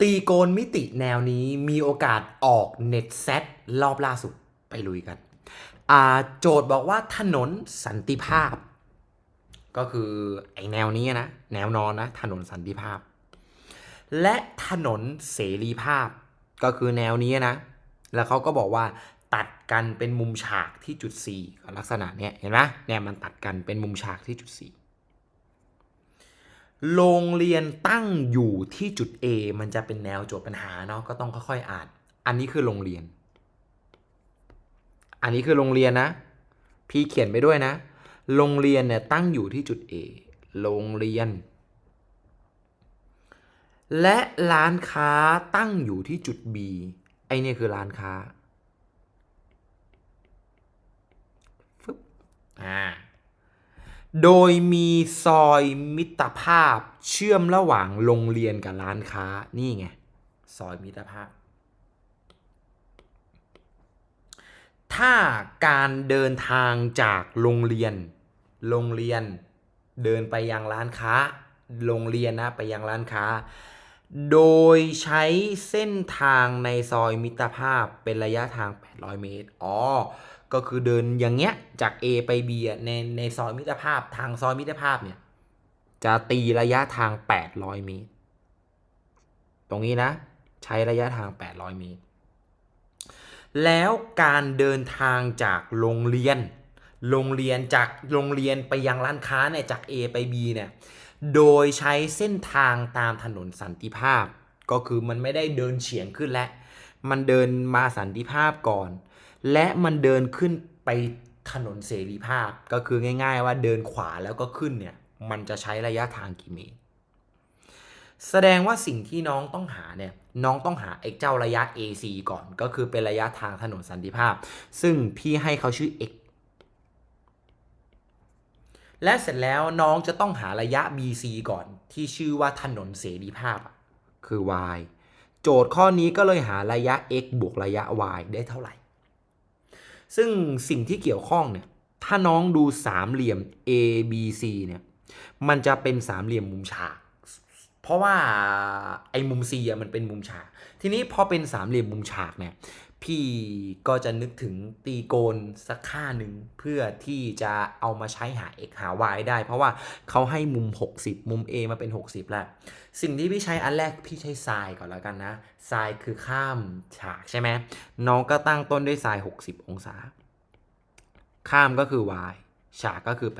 ตีโกนมิติแนวนี้มีโอกาสออกเน็ตเซตรอบล่าสุดไปลุยกัน โจทย์บอกว่าถนนสันติภาพ ก็คือไอแนวนี้นะ แนวนอนนะ ถนนสันติภาพ และถนนเสรีภาพ ก็คือแนวนี้นะ แล้วเขาก็บอกว่าตัดกันเป็นมุมฉากที่จุด C ก็ลักษณะเนี้ยเห็นไหมเนี่ยมันตัดกันเป็นมุมฉากที่จุด C โรงเรียนตั้งอยู่ที่จุด A มันจะเป็นแนวโจทย์ปัญหาเนาะก็ต้องค่อยๆอ่าน อันนี้คือโรงเรียน อันนี้คือโรงเรียนนะ พี่เขียนไปด้วยนะ โรงเรียนเนี่ยตั้งอยู่ที่จุด A โรงเรียน และร้านค้าตั้งอยู่ที่จุด B ไอเนี่ยคือร้านค้าฟึบอ่า โดยมีซอยมิตรภาพเชื่อมระหว่างโรงเรียนกับร้านค้านี่ไงซอยมิตรภาพ ถ้าการเดินทางจากโรงเรียน โรงเรียนเดินไปยังร้านค้า โรงเรียนนะไปยังร้านค้า โดยใช้เส้นทางในซอยมิตรภาพเป็นระยะทาง 800 เมตร อ๋อ ก็คือเดินอย่างเงี้ยจาก A ไป B อะในในซอยมิตรภาพทางซอยมิตรภาพเนี่ย จะตีระยะทาง 800 เมตร ตรงนี้นะ ใช้ระยะทาง 800 เมตร แล้วการเดินทางจากโรงเรียน โรงเรียนจากโรงเรียนไปยังร้านค้าเนี่ยจาก A ไป B เนี่ยโดยใช้เส้นทางตามถนนสันติภาพ ก็คือมันไม่ได้เดินเฉียงขึ้นแล้ว มันเดินมาสันติภาพก่อน และมันเดินขึ้นไปถนนเสรีภาพก็คือง่าย ๆ ว่าเดินขวาแล้วก็ขึ้นเนี่ยมันจะใช้ระยะทางกี่เมตร แสดงว่าสิ่งที่น้องต้องหาเนี่ยน้องต้องหาไอ้เจ้าระยะ AC ก่อน ก็คือเป็นระยะทางถนนสันติภาพ ซึ่งพี่ให้เขาชื่อ x และเสร็จแล้วน้องจะต้องหาระยะ BC ก่อนที่ชื่อว่าถนนเสรีภาพอะคือ y โจทย์ข้อนี้ก็เลยหาระยะ x บวกระยะ y ได้เท่าไหร่ ซึ่งสิ่งที่เกี่ยวข้องเนี่ย ถ้าน้องดูสามเหลี่ยม A B C เนี่ย มันจะเป็นสามเหลี่ยมมุมฉาก เพราะว่าไอ้มุม C อะมันเป็นมุมฉาก ทีนี้พอเป็นสามเหลี่ยมมุมฉากเนี่ย พี่ก็จะนึกถึงตีโกนสักค่าหนึ่งเพื่อที่จะเอามาใช้หา x หา y ได้ เพราะว่าเขาให้มุม 60 มุม A มาเป็น 60 แล้ว สิ่งที่พี่ใช้อันแรกพี่ใช้ไซน์ก่อนแล้วกันนะไซน์คือข้ามฉากใช่ไหมน้องก็ตั้งต้นด้วยไซน์60 องศา ข้ามก็คือ y ฉากก็คือ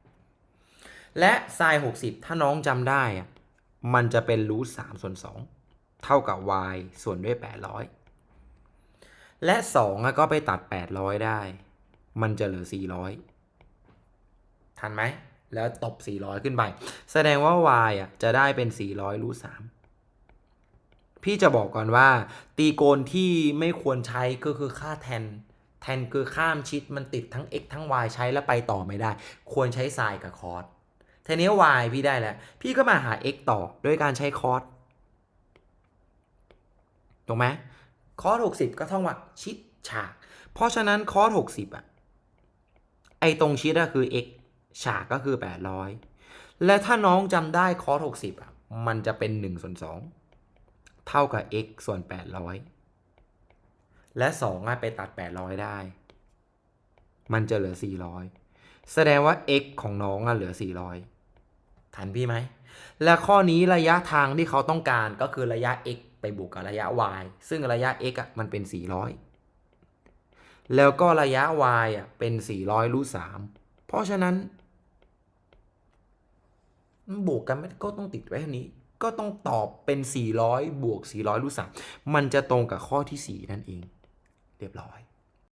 800 และไซน์60 ถ้าน้องจำได้อะมันจะเป็นรูท3ส่วน2เท่ากับ y ส่วนด้วย 800 และ2อะก็ไปตัด 800 ได้ มันจะเหลือ 400 ทันไหม แล้วตบ 400 ขึ้นไป แสดงว่า y อะจะได้เป็น 400รูท3พี่จะบอกก่อนว่า ตีโกนที่ไม่ควรใช้ก็คือค่าแทน แทนคือข้ามชิดมันติดทั้ง x ทั้ง y ใช้แล้วไปต่อไม่ได้ ควรใช้ไซน์กับคอสทีนี้ y พี่ได้แล้ว พี่ก็มาหา x ต่อด้วยการใช้คอสถูกไหม คอส60 ก็ท่ากับชิดฉาก เพราะฉะนั้นคอส60 อะ ไอตรงชิดอะคือ x ฉากก็คือ 800 และถ้าน้องจำได้คอส60 อะ มันจะเป็น1ส่วน2เท่ากับ x ส่วน 800 และ2อะไปตัด 800 ได้ มันจะเหลือ 400 แสดงว่า x ของน้องอะเหลือ 400 ทันพี่ไหม และข้อนี้ระยะทางที่เขาต้องการก็คือระยะ x ไปบวกกับระยะ y ซึ่งระยะ x อะมันเป็น 400 แล้วก็ระยะ y อะเป็น 400รูท3เพราะฉะนั้นบวกกันไม่ก็ต้องติดไว้เท่านี้ ก็ต้องตอบเป็น 400 บวก 400รูท3มันจะตรงกับข้อที่ 4 นั่นเอง เรียบร้อย